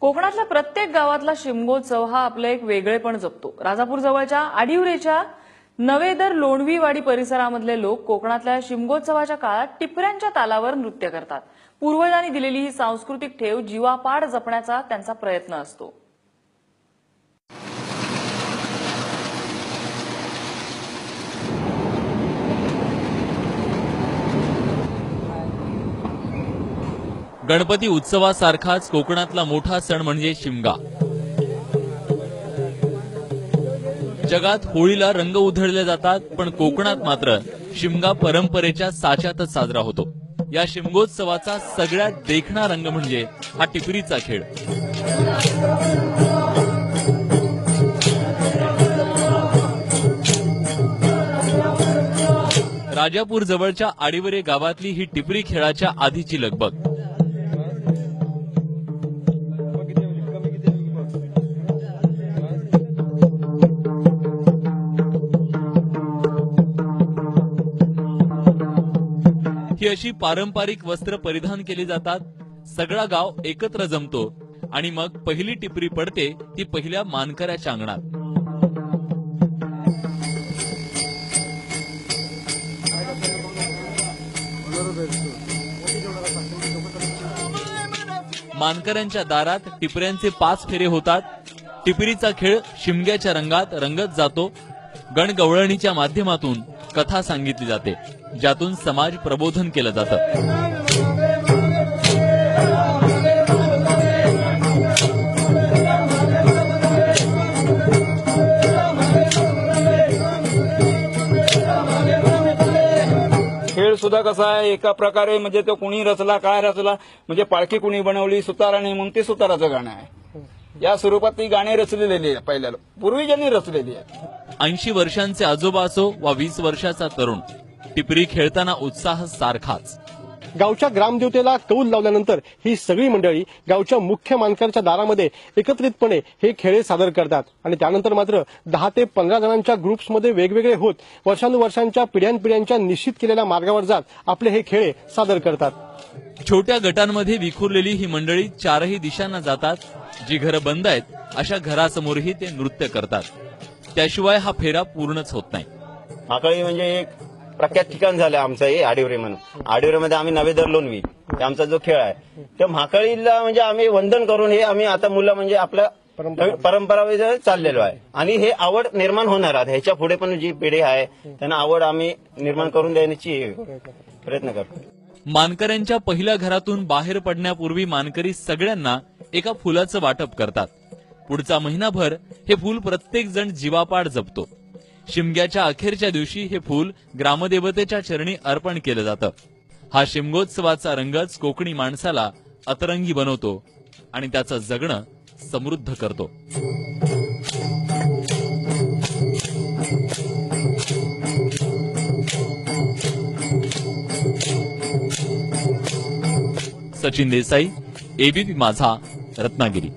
कोकणातल्या प्रत्येक गावातला शिमगोत्सव हा आपलं एक वेगळेपण जपतो. राजापूर जवळच्या आडिवरेच्या नवेदर लोणवीवाडी परिसरामधले लोक कोकणातल्या शिमगोत्सवाच्या काळात टिपऱ्यांच्या तालावर नृत्य करतात. पूर्वजांनी दिलेली ही सांस्कृतिक ठेव जीवापाड जपण्याचा त्यांचा प्रयत्न असतो. गणपती उत्सवासारखाच कोकणातला मोठा सण म्हणजे शिमगा. जगात होळीला रंग उधळले जातात पण कोकणात मात्र शिमगा परंपरेच्या साच्यातच साजरा होतो. या शिमगोत्सवाचा सगळ्यात देखणा रंग म्हणजे हा टिपरीचा खेळ. राजापूर जवळच्या आडिवरे गावातली ही टिपरी खेळाच्या आधीची लगबग. ही अशी पारंपरिक वस्त्र परिधान केली जातात. सगळा गाव एकत्र जमतो आणि मग पहिली टिपरी पडते ती पहिल्या मानकऱ्याच्या अंगणात मानकऱ्यांच्या दारात टिपऱ्यांचे पाच फेरे होतात. टिपरीचा खेळ शिमग्याच्या रंगात रंगत जातो. गणगवळणीच्या माध्यमातून कथा सांगितली जाते ज्यातून समाज प्रबोधन केलं जातं. खेळ सुद्धा कसा आहे? एका प्रकारे म्हणजे तो कुणी रचला काय रचला? म्हणजे पालखी कुणी बनवली? सुताराने म्हणून ते सुताराचं गाणं आहे. या स्वरूपात ती गाणी रचलेली आहे पहिल्याला. पूर्वीजांनी रचलेली आहे. ऐंशी वर्षांचे आजोबा असो वा वीस वर्षाचा तरुण टिपरी खेळताना उत्साह सारखाच. गावच्या ग्रामदेवतेला कौल लावल्यानंतर ही सगळी मंडळी गावच्या मुख्य मानकरच्या दारामध्ये एकत्रितपणे हे खेळ सादर करतात. आणि त्यानंतर मात्र दहा ते पंधरा जणांच्या ग्रुप्समध्ये वेगवेगळे होत वर्षानुवर्षांच्या पिढ्यानपिढ्यांच्या निश्चित केलेल्या मार्गावर जात आपले हे खेळ सादर करतात. छोट्या गटांमध्ये विखुरलेली ही मंडळी चारही दिशांना जातात. जी घरं बंद आहेत अशा घरासमोरही ते नृत्य करतात. त्याशिवाय हा फेरा पूर्णच होत नाही. माकळी म्हणजे एक प्रख्यात ठिकाण झालं आमचं हे आडिवरे म्हणून. आडिवरेमध्ये आम्ही नवेदर लोणवी हे आमचा जो खेळ आहे त्या म्हाकळीला म्हणजे आम्ही वंदन करून हे आम्ही आता मुलं म्हणजे आपल्या परंपरा. चाललेलो आहे. आणि हे आवड निर्माण होणार आहे. ह्याच्या पुढे पण जी पिढी आहे त्यांना आवड आम्ही निर्माण करून देण्याची प्रयत्न करतो. मानकऱ्यांच्या पहिल्या घरातून बाहेर पडण्यापूर्वी मानकरी सगळ्यांना एका फुलाचं वाटप करतात. पुढचा महिनाभर हे फूल प्रत्येक जण जीवापाड जपतो. शिमग्याच्या अखेरच्या दिवशी हे फूल ग्रामदेवतेच्या चरणी अर्पण केलं जातं. हा शिमगोत्सवाचा रंगच कोकणी माणसाला अतरंगी बनवतो आणि त्याचं जगणं समृद्ध करतो. सचिन देसाई एबीपी माझा रत्नागिरी.